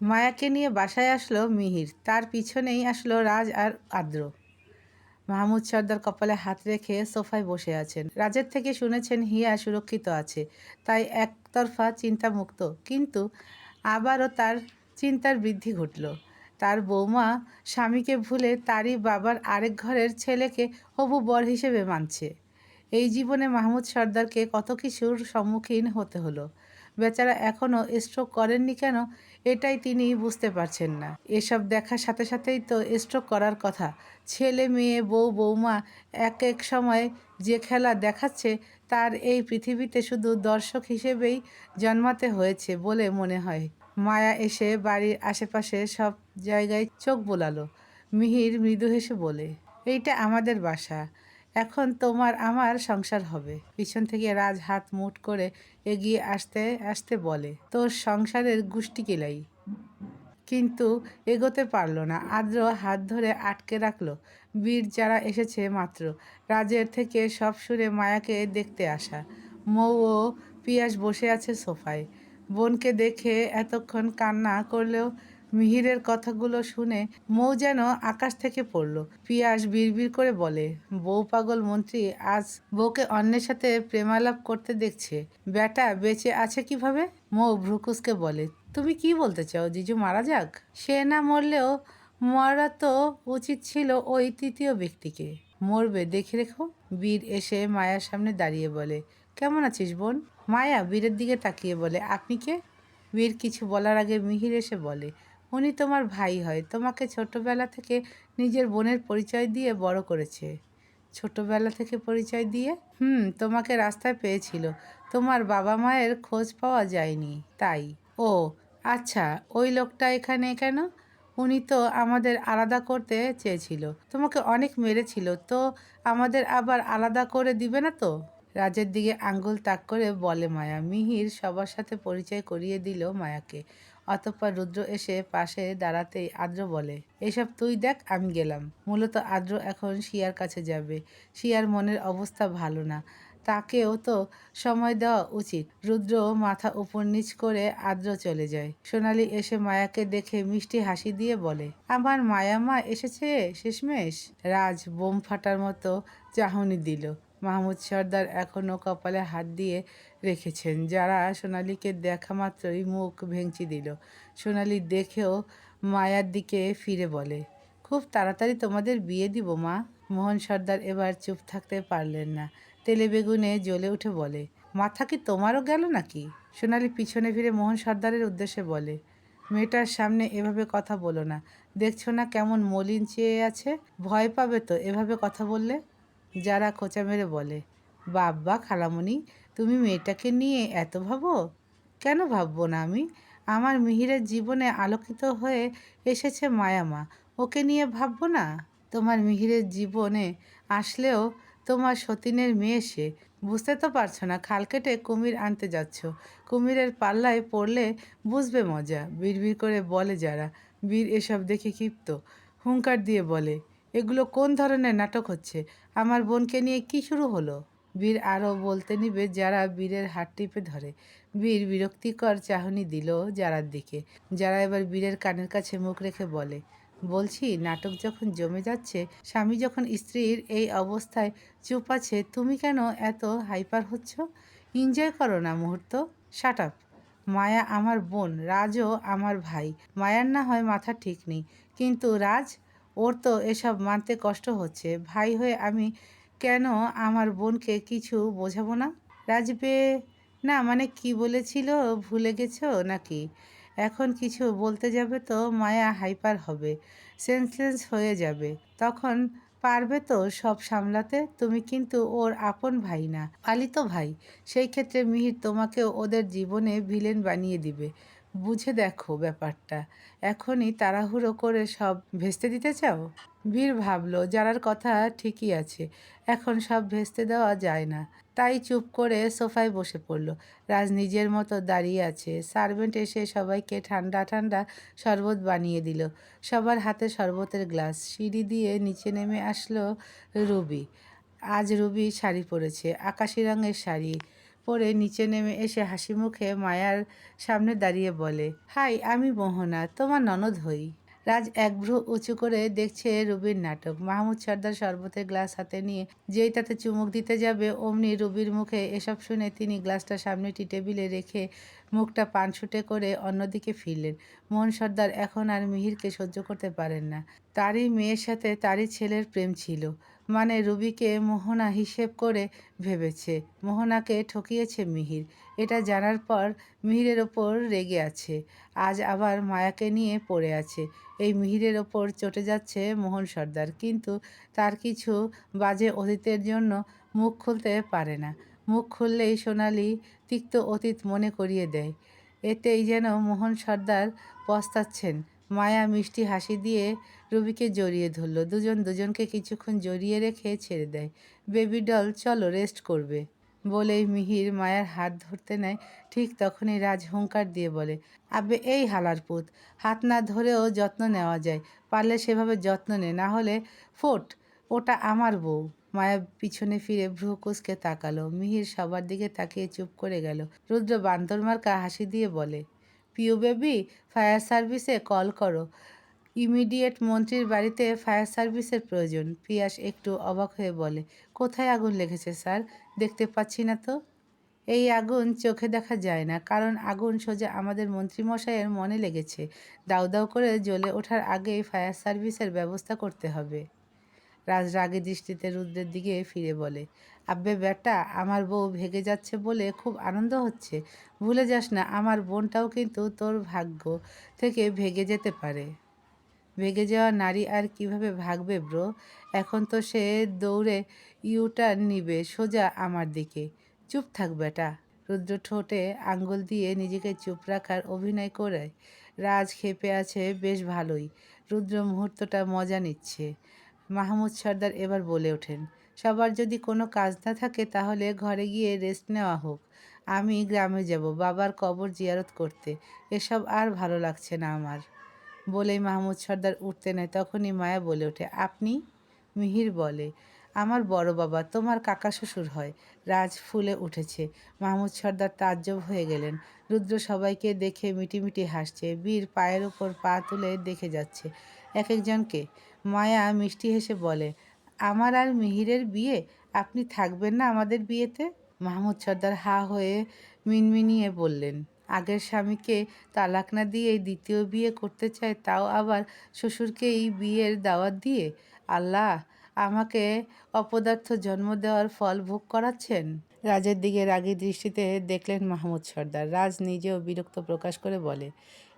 মায়াকে নিয়ে বাসায় আসলো মিহির। তার পিছনেই আসলো রাজ আর আদ্র। মাহমুদ সর্দার কপালে হাত রেখে সোফায় বসে আছেন। রাজের থেকে শুনেছেন হিয়া সুরক্ষিত আছে, তাই একতরফা চিন্তামুক্ত। কিন্তু আবারও তার চিন্তার বৃদ্ধি ঘটল। তার বৌমা স্বামীকে ভুলে তারই বাবার আরেক ঘরের ছেলেকে হবু বর হিসেবে মানছে। এই জীবনে মাহমুদ সর্দারকে কত কিছুর সম্মুখীন হতে হলো। বেচারা এখনও স্ট্রোক করেননি কেন? এটাই তিনি বুঝতে পারছেন না। এসব দেখার সাথে সাথেই তো স্ট্রোক করার কথা। ছেলে, মেয়ে, বউ বৌমা এক এক সময় যে খেলা দেখাচ্ছে, তার এই পৃথিবীতে শুধু দর্শক হিসেবেই জন্মাতে হয়েছে বলে মনে হয়। মায়া এসে বাড়ির আশেপাশে সব জায়গায় চোখ বোলালো। মিহির মৃদু হেসে বলে, এইটা আমাদের বাসা। এখন তোমার আমার সংসার হবে। পিছন থেকে রাজ হাত মুট করে এগিয়ে আসতে আসতে বলে, তোর সংসারের গুষ্টি কিলাই কিন্তু এগোতে পারল না। আদ্র হাত ধরে আটকে রাখল। বীর যারা এসেছে মাত্র, রাজের থেকে সব সুরে মায়াকে দেখতে আসা। মৌ ও পিয়াস বসে আছে সোফায়। বোনকে দেখে এতক্ষণ কান্না করলেও মিহিরের কথাগুলো শুনে মৌ যেন আকাশ থেকে পড়ল। পিয়াস বিড়বিড় করে বলে, বউ পাগল মন্ত্রী, আজ বউকে অন্যের সাথে প্রেমালাপ করতে দেখছে। বেটা বেঁচে আছে কীভাবে? মৌ ভ্রুকুসকে বলে, তুমি কি বলতে চাও? জিজু মারা যাক? সে না মরলেও মরা তো উচিত ছিল ওই তৃতীয় ব্যক্তিকে। মরবে, দেখে রেখো। বীর এসে মায়ার সামনে দাঁড়িয়ে বলে, কেমন আছিস বোন? মায়া বীরের দিকে তাকিয়ে বলে, আপনি কে? বীর কিছু বলার আগে মিহির এসে বলে উনি তোমার ভাই হয়। তোমাকে ছোটবেলা থেকে নিজের বোনের পরিচয় দিয়ে বড় করেছে। ছোটবেলা থেকে পরিচয় দিয়ে? হুম, তোমাকে রাস্তায় পেয়েছিল। তোমার বাবা মায়ের খোঁজ পাওয়া যায়নি, তাই। ও আচ্ছা ওই লোকটা এখানে কেন? উনি তো আমাদের আলাদা করতে চেয়েছিল। তোমাকে অনেক মেরেছিল, তো আমাদের আবার আলাদা করে দিবে না তো? রাজের দিকে আঙ্গুল তাক করে বলে মায়া। মিহির সবার সাথে পরিচয় করিয়ে দিল মায়াকে। অতঃপর রুদ্র এসে পাশে দাঁড়াতেই আদ্র বলে, এসব তুই দেখ, আমি গেলাম। মূলত আদ্র এখন শিয়ার কাছে যাবে। শিয়ার মনের অবস্থা ভালো না। তাকেও তো সময় দেওয়া উচিত। রুদ্র মাথা উপর নিচ করে আদ্র চলে যায়। সোনালি এসে মায়াকে দেখে মিষ্টি হাসি দিয়ে বলে, আমার মায়া মা এসেছে? শেষমেশ? রাজ বোম ফাটার মতো চাহনি দিল। মাহমুদ সর্দার এখনও কপালে হাত দিয়ে রেখেছেন, যারা সোনালীকে দেখা মাত্রই মুখ ভেঙচি দিল। সোনালি দেখেও মায়ার দিকে ফিরে বলে, খুব তাড়াতাড়ি তোমাদের বিয়ে দিব, মা। মোহন সর্দার এবার চুপ থাকতে পারলেন না। তেলে বেগুনে জ্বলে উঠে বলে, মাথা কি তোমারও গেল নাকি? সোনালি পিছনে ফিরে মোহন সর্দারের উদ্দেশ্যে বলে, মেয়েটার সামনে এভাবে কথা বলো না। দেখছ না কেমন মলিন চেয়ে আছে? ভয় পাবে তো এভাবে কথা বললে? যারা খোঁচা মেরে বলে বাব্বা খালামণি তুমি মেয়েটাকে নিয়ে এত ভাবো? কেন ভাববো না আমি? আমার মিহিরের জীবনে আলোকিত হয়ে এসেছে মায়ামা ওকে নিয়ে ভাববো না? তোমার মিহিরের জীবনে আসলেও তোমার সতীনের মেয়ে সে। বুঝতে তো পারছ না, খাল কেটে কুমির আনতে যাচ্ছ। কুমিরের পাল্লায় পড়লে বুঝবে মজা। বিড়বিড় করে বলে যারা। বীর এসব দেখে ক্ষিপ্ত। হুঙ্কার দিয়ে বলে, এগুলো কোন ধরনের নাটক হচ্ছে? আমার বোনকে নিয়ে কি শুরু হলো? বীর আরও বলতে নিবে, যারা বীরের হাত টিপে ধরে। বীর বিরক্তিকর চাহনি দিল যারার দিকে। যারা এবার বীরের কানের কাছে মুখ রেখে বলে, বলছি, নাটক যখন জমে যাচ্ছে, স্বামী যখন স্ত্রীর এই অবস্থায় চুপ আছে, তুমি কেন এত হাইপার হচ্ছ? এনজয় করো না মুহূর্ত, শাট আপ। মায়া আমার বোন, রাজও আমার ভাই। মায়ার না হয় মাথা ঠিক নেই। কিন্তু রাজ, ওর তো এসব মানতে কষ্ট হচ্ছে। ভাই হয়ে আমি কেন আমার বোনকে কিছু বোঝাবো না? রাজবে, না মানে কি বলেছিল? ভুলে গেছো নাকি? এখন কিছু বলতে যাবে তো মায়া হাইপার হবে, সেন্সলেস হয়ে যাবে। তখন পারবে তো সব সামলাতে? তুমি কিন্তু ওর আপন ভাই না, পালিত ভাই। সেই ক্ষেত্রে মিহির তোমাকে ওদের জীবনে ভিলেন বানিয়ে দিবে। বুঝে দেখো ব্যাপারটা। এখনই তাড়াহুড়ো করে সব ভেস্তে দিতে চাও? বীর ভাবলো, যারার কথা ঠিকই আছে, এখন সব ভেস্তে দেওয়া যায় না। তাই চুপ করে সোফায় বসে পড়ল। রাজ নিজের মতো দাঁড়িয়ে আছে। সার্ভেন্ট এসে সবাইকে ঠান্ডা ঠান্ডা শরবত বানিয়ে দিল। সবার হাতে শরবতের গ্লাস। সিঁড়ি দিয়ে নিচে নেমে আসলো রুবি। আজ রুবি শাড়ি পরেছে, আকাশি রঙের শাড়ি। পরে নিচে নেমে এসে হাসি মুখে মায়ার সামনে দাঁড়িয়ে বলে, হাই, আমি মোহনা, তোমার ননদ হই। রাজ এক ভ্রু উঁচু করে দেখছে রুবির নাটক। মাহমুদ সর্দার শরবতের গ্লাস হাতে নিয়ে যেই তাতে চুমুক দিতে যাবে, অমনি রুবির মুখে এসব শুনে তিনি গ্লাসটা সামনে টি টেবিলে রেখে মুখটা পান ছুটে করে অন্যদিকে ফিরলেন। মোহন সর্দার এখন আর মিহিরকে সহ্য করতে পারেন না। তারই মেয়ের সাথে তারই ছেলের প্রেম ছিল। মানে রুবিকে মোহনা হিসেব করে ভেবেছে। মোহনাকে ঠকিয়েছে মিহির। এটা জানার পর মিহিরের ওপর রেগে আছে। আজ আবার মায়াকে নিয়ে পড়ে আছে। এই মিহিরের ওপর চটে যাচ্ছে মোহন সর্দার কিন্তু তার কিছু বাজে অতীতের জন্য মুখ খুলতে পারে না। মুখ খুললেই সোনালি তিক্ত অতীত মনে করিয়ে দেয়। এতেই যেন মোহন সর্দার পস্তাচ্ছেন। মায়া মিষ্টি হাসি দিয়ে রুবিকে জড়িয়ে ধরল। দুজন দুজনকে কিছুক্ষণ জড়িয়ে রেখে ছেড়ে দেয়। বেবি ডল, চলো রেস্ট করবে। বলেই মিহির মায়ার হাত ধরতে নেয়। ঠিক তখনই রাজ হুঙ্কার দিয়ে বলে, আবে, এই হালার পুত। হাত না ধরেও যত্ন নেওয়া যায়। পারলে সেভাবে যত্ন নে, না হলে ফোট, ওটা আমার বউ। মায়া পিছনে ফিরে ভ্রু কুচকে তাকালো। মিহির সবার দিকে তাকিয়ে চুপ করে গেল। রুদ্র বান্দরমার্কা হাসি দিয়ে বলে, পিউ বেবি, ফায়ার সার্ভিসে কল করো। ইমিডিয়েট মন্ত্রীর বাড়িতে ফায়ার সার্ভিসের প্রয়োজন। পিয়াস একটু অবাক হয়ে বলে, কোথায় আগুন লেগেছে, স্যার? দেখতে পাচ্ছি না তো? এই আগুন চোখে দেখা যায় না, কারণ আগুন সোজা আমাদের মন্ত্রীমশাইয়ের মনে লেগেছে। দাউ দাউ করে জ্বলে ওঠার আগেই ফায়ার সার্ভিসের ব্যবস্থা করতে হবে। রাজ রাগে দৃষ্টিতে রুদ্রের দিকে ফিরে বলে, আব্বে বেটা আমার বউ ভেগে যাচ্ছে বলে খুব আনন্দ হচ্ছে। ভুলে যাস না, আমার বোনটাও কিন্তু তোর ভাগ্য থেকে ভেগে যেতে পারে। ভেগে যাওয়া নারী আর কীভাবে ভাগবে ব্রো? এখন তো সে দৌড়ে ইউটার্ন নিবে, সোজা আমার দিকে। চুপ থাক বেটা রুদ্র ঠোঁটে আঙ্গুল দিয়ে নিজেকে চুপ রাখার অভিনয় করে রাজ খেপে আছে, বেশ ভালোই। রুদ্র মুহূর্তটা মজা নিচ্ছে। মাহমুদ সর্দার এবার বলে ওঠেন, সবার যদি কোনো কাজ না থাকে তাহলে ঘরে গিয়ে রেস্ট নেওয়া হোক। আমি গ্রামে যাব, বাবার কবর জিয়ারত করতে। এসব আর ভালো লাগছে না আমার। বলেই মাহমুদ সর্দার উঠতে নেয়। তখনই মায়া বলে ওঠে, আপনি? মিহির বলে, আমার বড় বাবা, তোমার কাকা শ্বশুর হয়। রাজ ফুলে উঠেছে। মাহমুদ সর্দার তাজ্জব হয়ে গেলেন। রুদ্র সবাইকে দেখে মিটিমিটি হাসছে। বীর পায়ের ওপর পা তুলে দেখে যাচ্ছে এক একজনকে মায়া মিষ্টি হেসে বলে, আমার আর মিহিরের বিয়ে? আপনি থাকবেন না আমাদের বিয়েতে? মাহমুদ সর্দার হা হয়ে মিনমিনিয়ে বললেন, আগের স্বামীকে তালাক না দিয়ে দ্বিতীয় বিয়ে করতে চায়, তাও আবার শ্বশুরকে এই বিয়ের দাওয়াত দিয়ে? আল্লাহ, আমাকে অপদার্থ জন্ম দেওয়ার ফল ভোগ করাচ্ছেন? রাজের দিকে রাগী দৃষ্টিতে দেখলেন মাহমুদ সর্দার। রাজ নিজেও বিরক্ত প্রকাশ করে বলে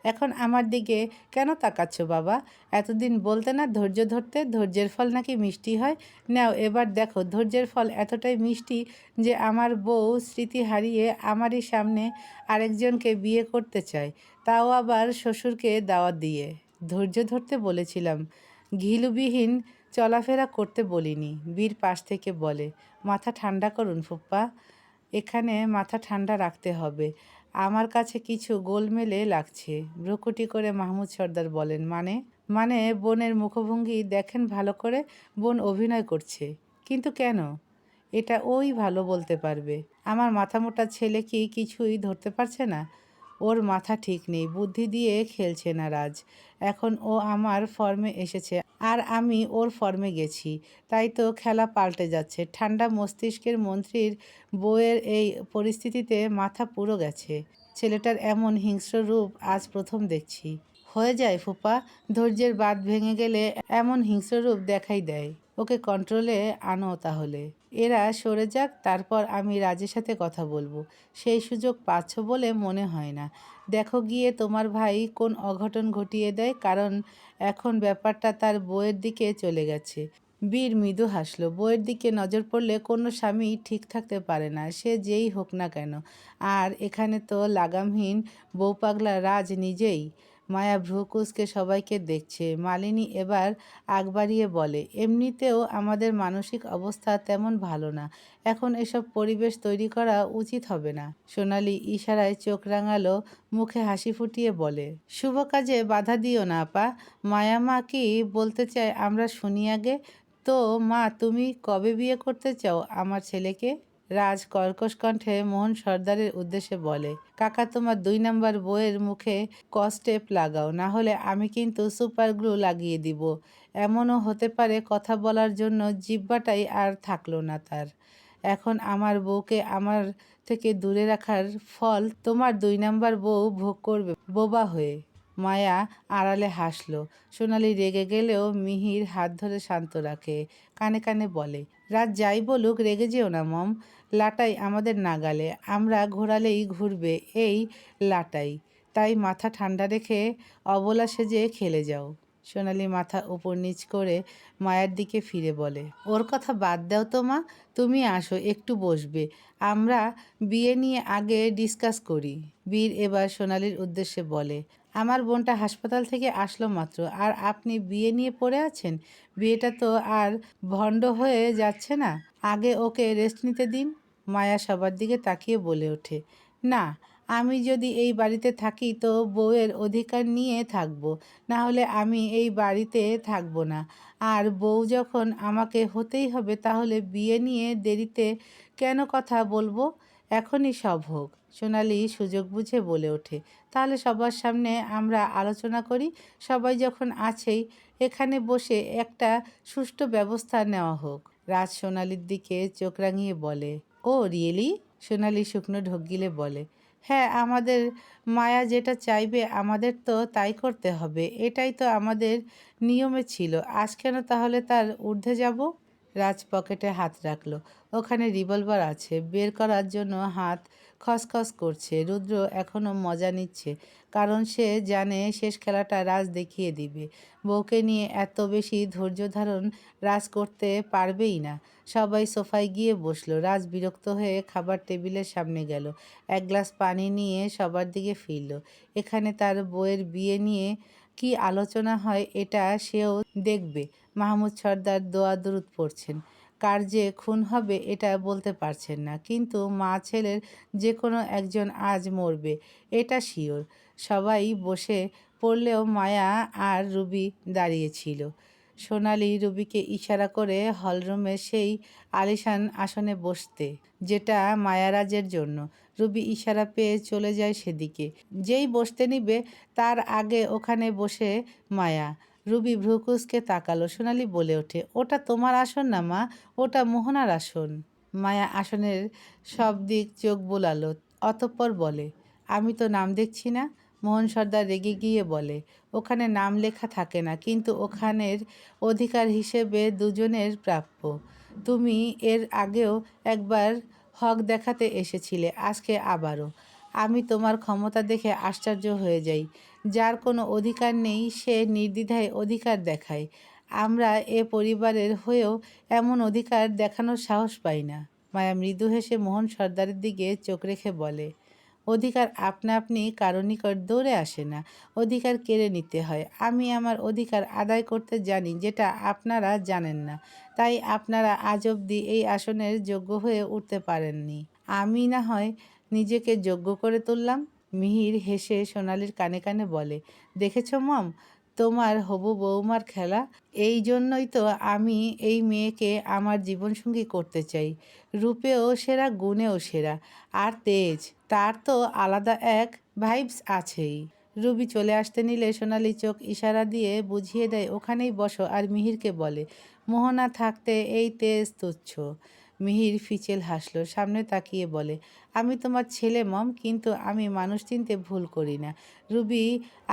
এখন আমার দিকে কেন তাকাচ্ছ বাবা? এতদিন বলতে না ধৈর্য ধরতে ধৈর্যের ফল নাকি মিষ্টি হয়? নাও, এবার দেখো, ধৈর্যের ফল এতটাই মিষ্টি যে আমার বউ স্মৃতি হারিয়ে আমারই সামনে আরেকজনকে বিয়ে করতে চায়। তাও আবার শ্বশুরকে দাওয়াত দিয়ে। ধৈর্য ধরতে বলেছিলাম। ঘিলুবিহীন চলাফেরা করতে বলিনি, বীর পাশ থেকে বলে। মাথা ঠান্ডা করুন ফুপ্পা। এখানে মাথা ঠান্ডা রাখতে হবে। আমার কাছে কিছু গোলমেলে লাগছে। ভ্রুকুটি করে মাহমুদ সর্দার বলেন মানে? মানে বোনের মুখভঙ্গি দেখেন ভালো করে, বোন অভিনয় করছে। কিন্তু কেন? এটা ওই ভালো বলতে পারবে। আমার মাথামোটা ছেলে কি কিছুই ধরতে পারছে না? ওর মাথা ঠিক নেই, বুদ্ধি দিয়ে খেলছে না রাজ এখন ও আমার ফর্মে এসেছে আর আমি ওর ফর্মে গেছি। তাই তো খেলা পাল্টে যাচ্ছে। ঠান্ডা মস্তিষ্কের মন্ত্রীর বউয়ের এই পরিস্থিতিতে মাথা পুরো গেছে। ছেলেটার এমন হিংস্র রূপ আজ প্রথম দেখছি। হয়ে যায় ফুপা, ধৈর্যের বাদ ভেঙে গেলে এমন হিংস্র রূপ দেখাই দেয়। ওকে কন্ট্রোলে আনো তাহলে। এরা সরে যাক, তারপর আমি রাজের সাথে কথা বলব। সেই সুযোগ পাচ্ছ বলে মনে হয় না। দেখো গিয়ে তোমার ভাই কোন অঘটন ঘটিয়ে দেয়, কারণ এখন ব্যাপারটা তার বইয়ের দিকে চলে গেছে। বীর মৃদু হাসলো। বইয়ের দিকে নজর পড়লে কোনো স্বামী ঠিক থাকতে পারে না, সে যেই হোক না কেন। আর এখানে তো লাগামহীন, বউ পাগলা রাজ নিজেই। মায়া ভ্রুকুসকে সবাইকে দেখছে। মালিনী এবার আগ বাড়িয়ে বলে, এমনিতেও আমাদের মানসিক অবস্থা তেমন ভালো না। এখন এসব পরিবেশ তৈরি করা উচিত হবে না। সোনালি ইশারায় চোখ রাঙালো, মুখে হাসি ফুটিয়ে বলে, শুভ কাজে বাধা দিও না, আপা। মায়া মা কি বলতে চায় আমরা শুনি আগে? তো মা, তুমি কবে বিয়ে করতে চাও আমার ছেলেকে? রাজ কর্কশ কণ্ঠে মোহন সর্দারের উদ্দেশ্যে বলে, কাকা, তোমার দুই নাম্বার বইয়ের মুখে কস্টেপ লাগাও, না হলে আমি কিন্তু সুপার গ্লু লাগিয়ে দিব। এমনও হতে পারে কথা বলার জন্য জিব্বাটাই আর থাকল না তার। এখন আমার বউকে আমার থেকে দূরে রাখার ফল তোমার দুই নাম্বার বউ ভোগ করবে। বোবা হয়ে মায়া আড়ালে হাসলো। সোনালি রেগে গেলেও মিহির হাত ধরে শান্ত রাখে, কানে কানে বলে রাত যাই বলুক, রেগে যেও না মম। লাটাই আমাদের নাগালে, আমরা ঘোরালেই ঘুরবে এই লাটাই। তাই মাথা ঠান্ডা রেখে অবলা সেজে খেলে যাও। সোনালি মাথা উপর নিচ করে মায়ের দিকে ফিরে বলে, ওর কথা বাদ দাও তো মা, তুমি আসো, একটু বসবে। আমরা বিয়ে নিয়ে আগে ডিসকাস করি। বীর এবার সোনালির উদ্দেশ্যে বলে, আমার বোনটা হাসপাতাল থেকে আসলো মাত্র, আর আপনি বিয়ে নিয়ে পড়ে আছেন? বিয়েটা তো আর ভণ্ড হয়ে যাচ্ছে না। আগে ওকে রেস্ট নিতে দিন। মায়া সবার দিকে তাকিয়ে বলে ওঠে, না, আমি যদি এই বাড়িতে থাকি তো বউয়ের অধিকার নিয়ে থাকব, না হলে আমি এই বাড়িতে থাকব না। আর বউ যখন আমাকে হতেই হবে তাহলে বিয়ে নিয়ে দেরিতে কেন কথা বলব? এখনই সব হোক। সোনালি সুযোগ বুঝে বলে ওঠে, তাহলে সবার সামনে আমরা আলোচনা করি, সবাই যখন আছেই, এখানে বসে একটা সুষ্ঠু ব্যবস্থা নেওয়া হোক। রাজ সোনালির দিকে চোখ রাঙিয়ে বলে ও রিয়েলি? সোনালি শুকনো ঢোক গিলে বলে হ্যাঁ আমাদের মায়া যেটা চাইবে আমাদের তো তাই করতে হবে। এটাই তো আমাদের নিয়মে ছিল। আজ কেন তাহলে তার ঊর্ধ্বে যাব? রাজ পকেটে হাত রাখল। ওখানে রিভলভার আছে। বের করার জন্য হাত খসখস করছে। রুদ্র এখনও মজা নিচ্ছে। কারণ সে জানে শেষ খেলাটা রাজ দেখিয়ে দিবে। বউকে নিয়ে এত বেশি ধৈর্য ধারণ রাজ করতে পারবেই না। সবাই সোফায় গিয়ে বসল। রাজ বিরক্ত হয়ে খাবার টেবিলের সামনে গেল। এক গ্লাস পানি নিয়ে সবার দিকে ফিরল। এখানে তার বউয়ের বিয়ে নিয়ে কি আলোচনা হয় এটা সেও দেখবে। মাহমুদ সর্দার দোয়া দরুদ পড়ছেন। কার যে খুন হবে এটা বলতে পারছেন না। কিন্তু মা ছেলের যে কোনো একজন আজ মরবে, এটা শিওর। সবাই বসে পড়লেও মায়া আর রুবি দাঁড়িয়েছিল সোনালি রুবিকে ইশারা করে হলরুমে সেই আলিশান আসনে বসতে, যেটা মায়ারাজের জন্য। রুবি ইশারা পেয়ে চলে যায় সেদিকে। যেই বসতে নিবে, তার আগে ওখানে বসে মায়া। রুবি ভ্রুকুসকে তাকালো। সোনালি বলে ওঠে, ওটা তোমার আসন না মা, ওটা মোহনার আসন। মায়া আসনের সব দিক চোখ বোলালো। অতঃপর বলে, আমি তো নাম দেখছি না মোহন সর্দার রেগে গিয়ে বলে, ওখানে নাম লেখা থাকে না, কিন্তু ওখানের অধিকার হিসেবে দুজনের প্রাপ্য। তুমি এর আগেও একবার হক দেখাতে এসেছিলে, আজকে আবারও। আমি তোমার ক্ষমতা দেখে আশ্চর্য হয়ে যাই। যার কোনো অধিকার নেই, সে নির্দ্বিধায় অধিকার দেখায়। আমরা এ পরিবারের হয়েও এমন অধিকার দেখানোর সাহস পাই না। মায়া মৃদু হেসে মোহন সর্দারের দিকে চোখ রেখে বলে অধিকার আপনা আপনি কারও নিকট দৌড়ে আসে না। অধিকার কেড়ে নিতে হয়। আমি আমার অধিকার আদায় করতে জানি, যেটা আপনারা জানেন না। তাই আপনারা আজ অবধি এই আসনের যোগ্য হয়ে উঠতে পারেননি। আমি না হয় নিজেকে যোগ্য করে তুললাম, মিহির হেসে সোনালির কানে কানে বলে, দেখেছ মম তোমার হবু বৌমার খেলা। এই জন্যই তো আমি এই মেয়েকে আমার জীবনসঙ্গী করতে চাই। রূপেও সেরা, গুণেও সেরা। আর তেজ, তার তো আলাদা এক ভাইবস আছেই। রুবি চলে আসতে নিলে সোনালি চোখ ইশারা দিয়ে বুঝিয়ে দেয়, ওখানেই বসো। আর মিহিরকে বলে, মোহনা থাকতে এই তেজ তুচ্ছ। মিহির ফিচেল হাসলো, সামনে তাকিয়ে বলে, আমি তোমার ছেলে, মম, কিন্তু আমি মানুষ চিনতে ভুল করি না। রুবি,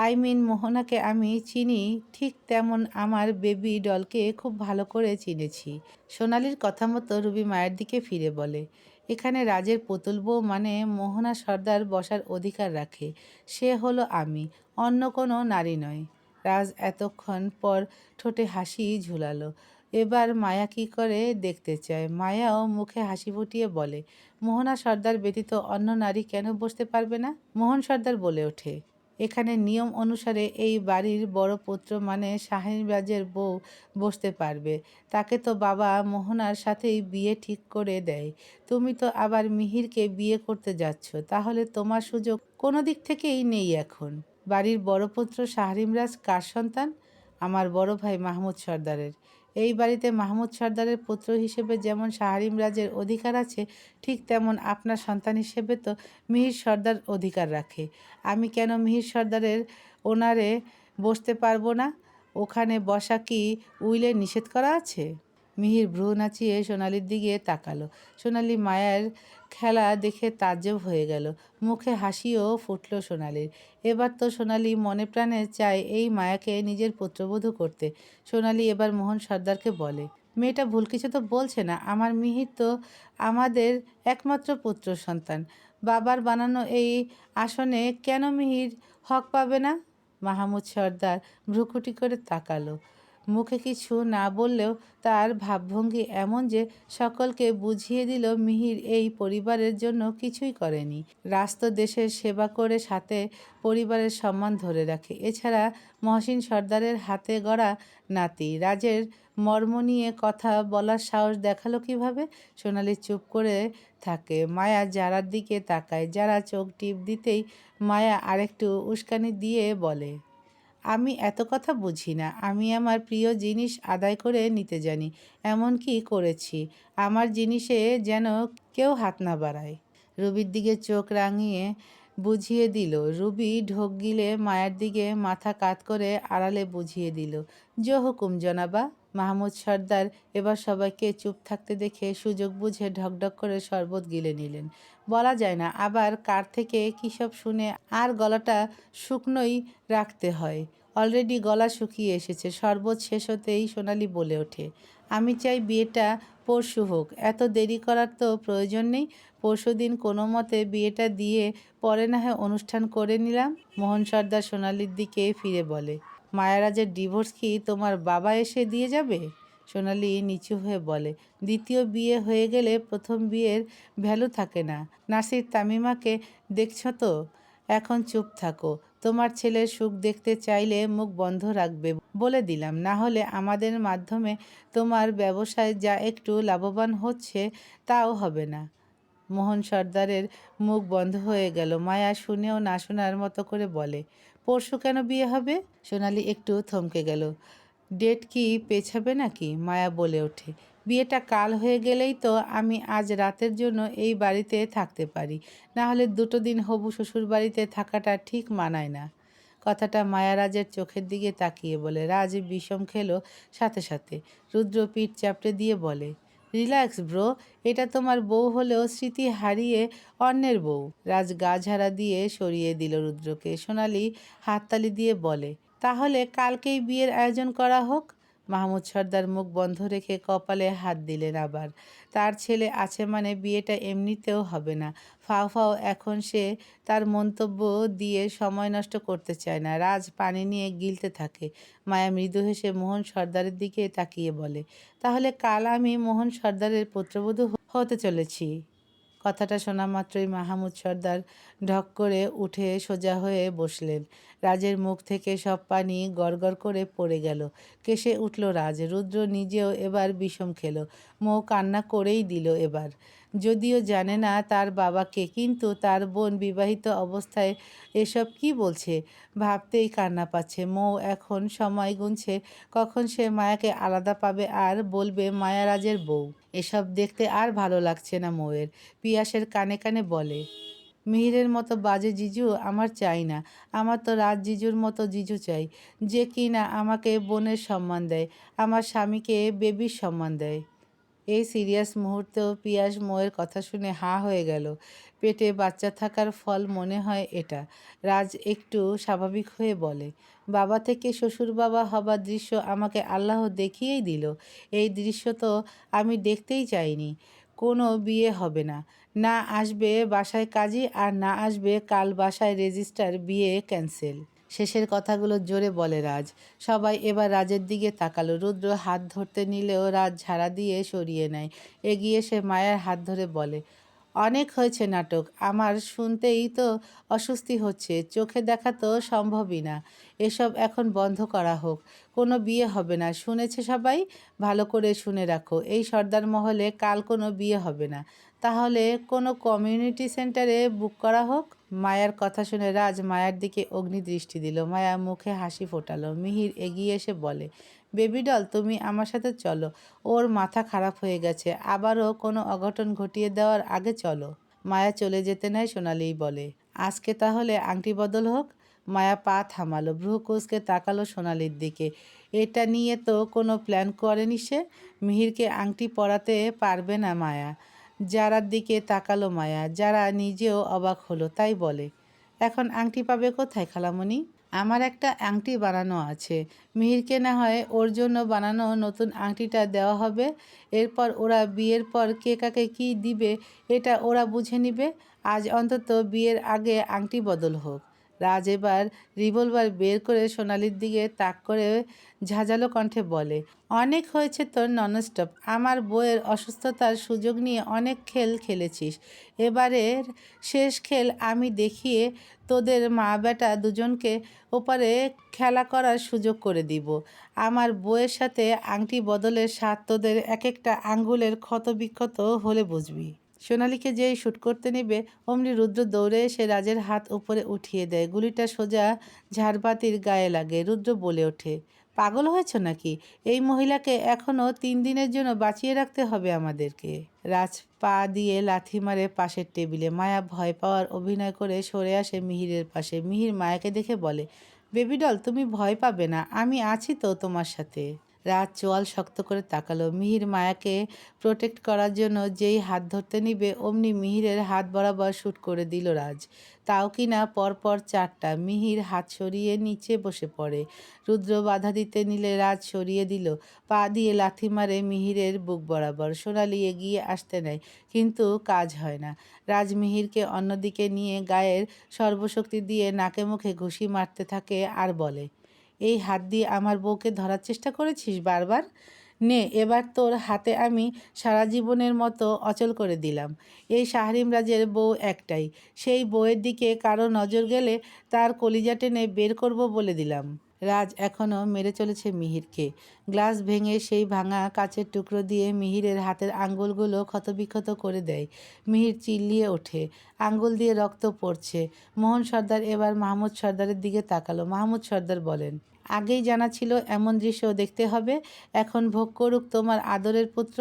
আই মিন মোহনাকে আমি চিনি, ঠিক তেমন আমার বেবি ডলকে খুব ভালো করে চিনেছি। সোনালির কথা মতো রুবি মায়ের দিকে ফিরে বলে, এখানে রাজের পুতুল বউ মানে মোহনা সর্দার বসার অধিকার রাখে। সে হলো আমি, অন্য কোনো নারী নয়। রাজ এতক্ষণ পর ঠোঁটে হাসি ঝুলালো। এবার মায়া কি করে দেখতে চায়? মায়াও মুখে হাসি ফুটিয়ে বলে, মোহনা সর্দার ব্যতীত অন্য নারী কেন বসতে পারবে না? মোহন সর্দার বলে ওঠে, এখানে নিয়ম অনুসারে এই বাড়ির বড় পুত্র মানে শাহিনবাজের বউ বসতে পারবে। তাকে তো বাবা মোহনার সাথেই বিয়ে ঠিক করে দেয়। তুমি তো আবার মিহিরকে বিয়ে করতে যাচ্ছ। তাহলে তোমার সুযোগ কোনো দিক থেকেই নেই এখন। বাড়ির বড় পুত্র শাহরিমরাজ কার সন্তান? আমার বড় ভাই মাহমুদ সর্দারের। এই বাড়িতে মাহমুদ সর্দারের পুত্র হিসেবে যেমন শাহরিম রাজের অধিকার আছে, ঠিক তেমন আপনার সন্তান হিসেবে তো মিহির সর্দার অধিকার রাখে। আমি কেন মিহির সর্দারের ওনারে বসতে পারব না? ওখানে বসা কি উইলে নিষেধ করা আছে? মিহির ভ্রু নাচিয়ে সোনালির দিকে তাকালো। সোনালি মায়ের খেলা দেখে তাজ্জব হয়ে গেল। মুখে হাসিও ফুটল সোনালির। এবার তো সোনালি মনে প্রাণে চায় এই মায়াকে নিজের পুত্রবধূ করতে। সোনালি এবার মোহন সর্দারকে বলে, মেয়েটা ভুল কিছু তো বলছে না। আমার মিহির তো আমাদের একমাত্র পুত্র সন্তান। বাবার বানানো এই আসনে কেন মিহির হক পাবে না? মাহমুদ সর্দার ভ্রুকুটি করে তাকালো। মুখে কিছু না বললেও তার ভাবভঙ্গি এমন যে সকলকে বুঝিয়ে দিল মিহির এই পরিবারের জন্য কিছুই করেনি। রাস্ত দেশের সেবা করে সাথে পরিবারের সম্মান ধরে রাখে। এছাড়া মহসিন সর্দারের হাতে গড়া নাতি। রাজের মর্ম নিয়ে কথা বলার সাহস দেখাল কীভাবে? সোনালি চুপ করে থাকে। মায়া যারার দিকে তাকায়, যারা চোখ টিপ দিতেই মায়া আরেকটু উস্কানি দিয়ে বলে আমি এত কথা বুঝি না। আমি আমার প্রিয় জিনিস আদায় করে নিতে জানি এমন কি করেছি। আমার জিনিসে যেন কেউ হাত না বাড়ায়। রুবির দিকে চোখ রাঙিয়ে বুঝিয়ে দিল। রুবি ঢোক গিলে মায়ের দিকে মাথা কাত করে আড়ালে বুঝিয়ে দিল জো হুকুম জনাবা। মাহমুদ সর্দার এবার সবাইকে চুপ থাকতে দেখে সুযোগ বুঝে ঢকঢক করে শরবত গিলে নিলেন। বলা যায় না। আবার কার থেকে কী সব শুনে আর গলাটা শুকনোই রাখতে হয়। অলরেডি গলা শুকিয়ে এসেছে, শরবত শেষ হতেই সোনালি বলে ওঠে। আমি চাই বিয়েটা পরশু হোক। এত দেরি করার তো প্রয়োজন নেই। পরশু দিন কোনো মতে বিয়েটা দিয়ে পরে না হয় অনুষ্ঠান করে নিলাম। মোহন সর্দার সোনালির দিকে ফিরে বলে, মায়ারাজের ডিভোর্স কি তোমার বাবা এসে দিয়ে যাবে? সোনালি নিচু হয়ে বলে, দ্বিতীয় বিয়ে হয়ে গেলে প্রথম বিয়ের ভ্যালু থাকে না। নাসির তামিমাকে দেখছ তো? এখন চুপ থাকো। তোমার ছেলের সুখ দেখতে চাইলে মুখ বন্ধ রাখবে বলে দিলাম। না হলে আমাদের মাধ্যমে তোমার ব্যবসায় যা একটু লাভবান হচ্ছে তাও হবে না। মোহন সর্দারের মুখ বন্ধ হয়ে গেল। মায়া শুনেও না শোনার মতো করে বলে, পরশু কেন বিয়ে হবে? সোনালি একটু থমকে গেল। ডেট কি পেছাবে নাকি? মায়া বলে ওঠে। বিয়েটা কাল হয়ে গেলেই তো আমি আজ রাতের জন্য এই বাড়িতে থাকতে পারি। না হলে দুটো দিন হবু শ্বশুর বাড়িতে থাকাটা ঠিক মানায় না। কথাটা মায়ারাজের চোখের দিকে তাকিয়ে বলে। রাজ বিষম খেলো সাথে সাথে। রুদ্র পিঠ চাপড়ে দিয়ে বলে, রিল্যাক্স ব্রো, এটা তোমার বউ হলেও স্মৃতি হারিয়ে অন্যের বউ। রাজ গা ঝাড়া দিয়ে সরিয়ে দিল রুদ্রকে। সোনালি হাততালি দিয়ে বলে তাহলে কালকেই বিয়ের আয়োজন করা হোক। মাহমুদ সর্দার মুখ বন্ধ রেখে কপালে হাত দিলেন আবার। তার ছেলে আছে মানে বিয়েটা এমনিতেও হবে না। ফাও ফাও এখন সে তার মন্তব্য দিয়ে সময় নষ্ট করতে চায় না। রাজ পানি নিয়ে গিলতে থাকে। মায়া মৃদু হেসে মোহন সর্দারের দিকে তাকিয়ে বলে, তাহলে কাল আমি মোহন সর্দারের পুত্রবধূ হতে চলেছি। কথাটা শোনা মাত্রই মাহমুদ সর্দার ঢক করে উঠে সোজা হয়ে বসলেন। রাজের মুখ থেকে সব পানি গড়গড় করে পড়ে গেল। কেসে উঠল রাজ। রুদ্র নিজেও এবার বিষম খেলো। মৌ কান্না করেই দিল এবার। যদিও জানে না তার বাবাকে, কিন্তু তার বোন বিবাহিত অবস্থায় এসব কি বলছে? ভাবতেই কান্না পাচ্ছে। মৌ এখন সময় গুনছে, কখন সে মায়াকে আলাদা পাবে আর বলবে মায়ারাজের বউ। এসব দেখতে আর ভালো লাগছে না মৌয়ের। পিয়াসের কানে কানে বলে, মিহিরের মতো বাজে জিজু আমার চাই না। আমার তো রাজ জিজুর মতো জিজু চাই। যে কি না আমাকে বোনের সম্মান দেয়, আমার স্বামীকে বেবির সম্মান দেয়। এই সিরিয়াস মুহূর্তেও পিয়াস মোয়ের কথা শুনে হা হয়ে গেল। পেটে বাচ্চা থাকার ফল মনে হয় এটা। রাজ একটু স্বাভাবিক হয়ে বলে, বাবা থেকে শ্বশুর বাবা হবার দৃশ্য আমাকে আল্লাহ দেখিয়েই দিল। এই দৃশ্য তো আমি দেখতেই চাইনি। কোনো বিয়ে হবে না। না আসবে বাসায় কাজী আর না আসবে কাল বাসায় রেজিস্টার বিয়ে ক্যান্সেল। শেষের কথাগুলো জোরে বলে রাজ। সবাই এবার রাজের দিকে তাকালো। রুদ্র হাত ধরতে নিলেও রাজ ঝাড়া দিয়ে সরিয়ে নেয়। এগিয়ে সে মায়ের হাত ধরে বলে, অনেক হয়েছে নাটক। আমার শুনতেই তো অস্বস্তি হচ্ছে। চোখে দেখা তো সম্ভবই না। এসব এখন বন্ধ করা হোক। কোনো বিয়ে হবে না। শুনেছে সবাই? ভালো করে শুনে রাখো। এই সর্দার মহলে কাল কোনো বিয়ে হবে না। তাহলে কোনো কমিউনিটি সেন্টারে বুক করা হোক? মায়ার কথা শুনে রাজ মায়ার দিকে অগ্নিদৃষ্টি দিল। মায়া মুখে হাসি ফোটালো। মিহির এগিয়ে এসে বলে, বেবি ডল, তুমি আমার সাথে চলো। ওর মাথা খারাপ হয়ে গেছে। আবারও কোনো অঘটন ঘটিয়ে দেওয়ার আগে চলো মায়া চলে যেতে নেয় সোনালিই বলে, আজকে তাহলে আংটি বদল হোক মায়া পা থামালো, ভ্রু কুচকে তাকালো সোনালির দিকে। এটা নিয়ে তো কোনো প্ল্যান করেনি সে মিহিরকে আংটি পরাতে পারবে না মায়া। যারার দিকে তাকালো মায়া, যারা নিজেও অবাক হলো, তাই বলে। এখন আংটি পাবে কোথায় খালামণি? আমার একটা আংটি বানানো আছে। মিহিরকে না হয় ওর জন্য বানানো নতুন আংটিটা দেওয়া হবে। এরপর ওরা বিয়ের পর কে কাকে কী দিবে, এটা ওরা বুঝে নিবে। আজ অন্তত বিয়ের আগে আংটি বদল হোক। রাজ এবার রিভলভার বের করে সোনালির দিকে তাক করে ঝাঁঝালো কণ্ঠে বলে, অনেক হয়েছে তোর ননস্টপ আমার বইয়ের অসুস্থতার সুযোগ নিয়ে অনেক খেল খেলেছিস। এবারের শেষ খেল আমি দেখিয়ে তোদের মা বেটা দুজনকে ওপারে খেলা করার সুযোগ করে দিব। আমার বইয়ের সাথে আংটি বদলের স্বাদ তোদের এক একটা আঙ্গুলের ক্ষত বিক্ষত হলে বুঝবি। সোনালীকে যেই শ্যুট করতে নেবে, অমনি রুদ্র দৌড়ে এসে রাজের হাত উপরে উঠিয়ে দেয়। গুলিটা সোজা ঝাড়বাতির গায়ে লাগে, রুদ্র বলে ওঠে। পাগল হয়েছ নাকি? এই মহিলাকে এখনও তিন দিনের জন্য বাঁচিয়ে রাখতে হবে আমাদেরকে। রাজ পা দিয়ে লাথি মারে পাশের টেবিলে। মায়া ভয় পাওয়ার অভিনয় করে সরে আসে মিহিরের পাশে। মিহির মায়াকে দেখে বলে, বেবি ডল, তুমি ভয় পাবে না। আমি আছি তো তোমার সাথে। রাজ চোয়াল শক্ত করে তাকালো। মিহির মায়াকে প্রোটেক্ট করার জন্য যেই হাত ধরতে নিবে, অমনি মিহিরের হাত বরাবর শ্যুট করে দিল রাজ। তাও কি না পরপর চারটা। মিহির হাত সরিয়ে নিচে বসে পড়ে। রুদ্র বাধা দিতে নিলে রাজ সরিয়ে দিল। পা দিয়ে লাথি মারে মিহিরের বুক বরাবর। সোনালি এগিয়ে আসতে নেয়, কিন্তু কাজ হয় না। রাজ মিহিরকে অন্যদিকে নিয়ে গায়ের সর্বশক্তি দিয়ে নাকে মুখে ঘুষি মারতে থাকে আর বলে এই হাত দিয়ে আমার বউকে ধরার চেষ্টা করেছিস বারবার? নে, এবার তোর হাতে আমি সারা জীবনের মতো অচল করে দিলাম। এই শাহরিম রাজের বউ একটাই। সেই বউয়ের দিকে কারও নজর গেলে তার কলিজা টেনে বের করব বলে দিলাম। রাজ এখনও মেরে চলেছে মিহিরকে। গ্লাস ভেঙে সেই ভাঙা কাচের টুকরো দিয়ে মিহিরের হাতের আঙ্গুলগুলো ক্ষতবিক্ষত করে দেয়। মিহির চিল্লিয়ে ওঠে। আঙ্গুল দিয়ে রক্ত পড়ছে। মোহন সর্দার এবার মাহমুদ সর্দারের দিকে তাকালো। মাহমুদ সর্দার বলেন আগেই জানা ছিল, এমন দৃশ্য দেখতে হবে। এখন ভোগ করুক তোমার আদরের পুত্র,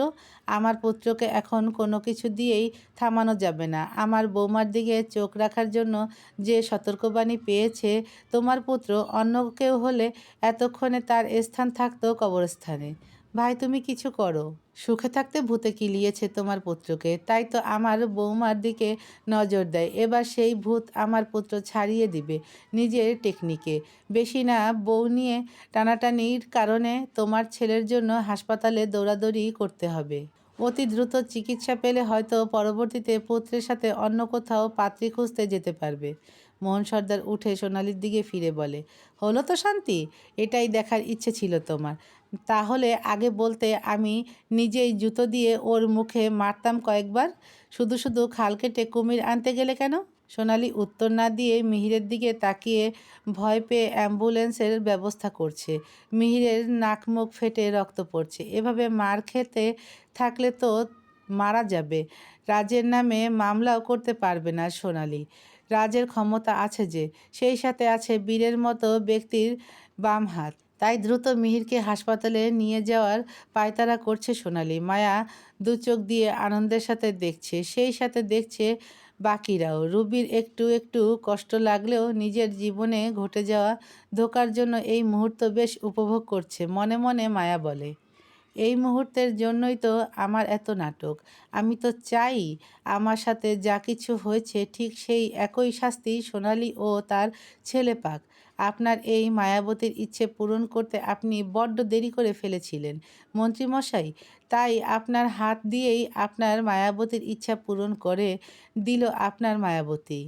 আমার পুত্রকে এখন কোনো কিছু দিয়েই থামানো যাবে না। আমার বৌমার দিকে চোখ রাখার জন্য যে সতর্কবাণী পেয়েছে তোমার পুত্র, অন্য কেউ হলে এতক্ষণে তার স্থান থাকতো কবরস্থানে। ভাই, তুমি কিছু করো। সুখে থাকতে ভূতে কিলিয়েছে তোমার পুত্রকে। তাই তো আমার বৌমার দিকে নজর দেয়। এবার সেই ভূত আমার পুত্র ছাড়িয়ে দিবে নিজের টেকনিকে। বেশি না, বউ নিয়ে টানাটানির কারণে তোমার ছেলের জন্য হাসপাতালে দৌড়াদৌড়ি করতে হবে। অতি দ্রুত চিকিৎসা পেলে হয়তো পরবর্তীতে পুত্রের সাথে অন্য কোথাও পাত্রী খুঁজতে যেতে পারবে। মোহন সর্দার উঠে সোনালির দিকে ফিরে বলে, হলো তো শান্তি। এটাই দেখার ইচ্ছে ছিল তোমার। তাহলে আগে বলতে আমি নিজেই জুতো দিয়ে ওর মুখে মারতাম কয়েকবার। শুধু শুধু খাল কেটে কুমির আনতে গেলে কেন? সোনালি উত্তর না দিয়ে মিহিরের দিকে তাকিয়ে ভয় পেয়ে অ্যাম্বুলেন্সের ব্যবস্থা করছে। মিহিরের নাক মুখ ফেটে রক্ত পড়ছে। এভাবে মার খেতে থাকলে তো মারা যাবে। রাজের নামে মামলাও করতে পারবে না সোনালি। রাজের ক্ষমতা আছে যে, সেই সাথে আছে বীরের মতো ব্যক্তির বাম হাত। তাই দ্রুত মিহিরকে হাসপাতালে নিয়ে যাওয়ার পায়তারা করছে সোনালি। মায়া দু চোখ দিয়ে আনন্দের সাথে দেখছে, সেই সাথে দেখছে বাকিরাও। রুবির একটু একটু কষ্ট লাগলেও নিজের জীবনে ঘটে যাওয়া ধোকার জন্য এই মুহূর্ত বেশ উপভোগ করছে, মনে মনে মায়া বলে। এই মুহূর্তের জন্যই তো আমার এত নাটক। আমি তো চাই আমার সাথে যা কিছু হয়েছে ঠিক সেই একই শাস্তি সোনালি ও তার ছেলে পাক। আপনার এই মায়াবতীর ইচ্ছে পূরণ করতে আপনি বড্ড দেরি করে ফেলেছিলেন। মন্ত্রীমশাই, তাই আপনার হাত দিয়েই আপনার মায়াবতীর ইচ্ছা পূরণ করে দিল আপনার মায়াবতী।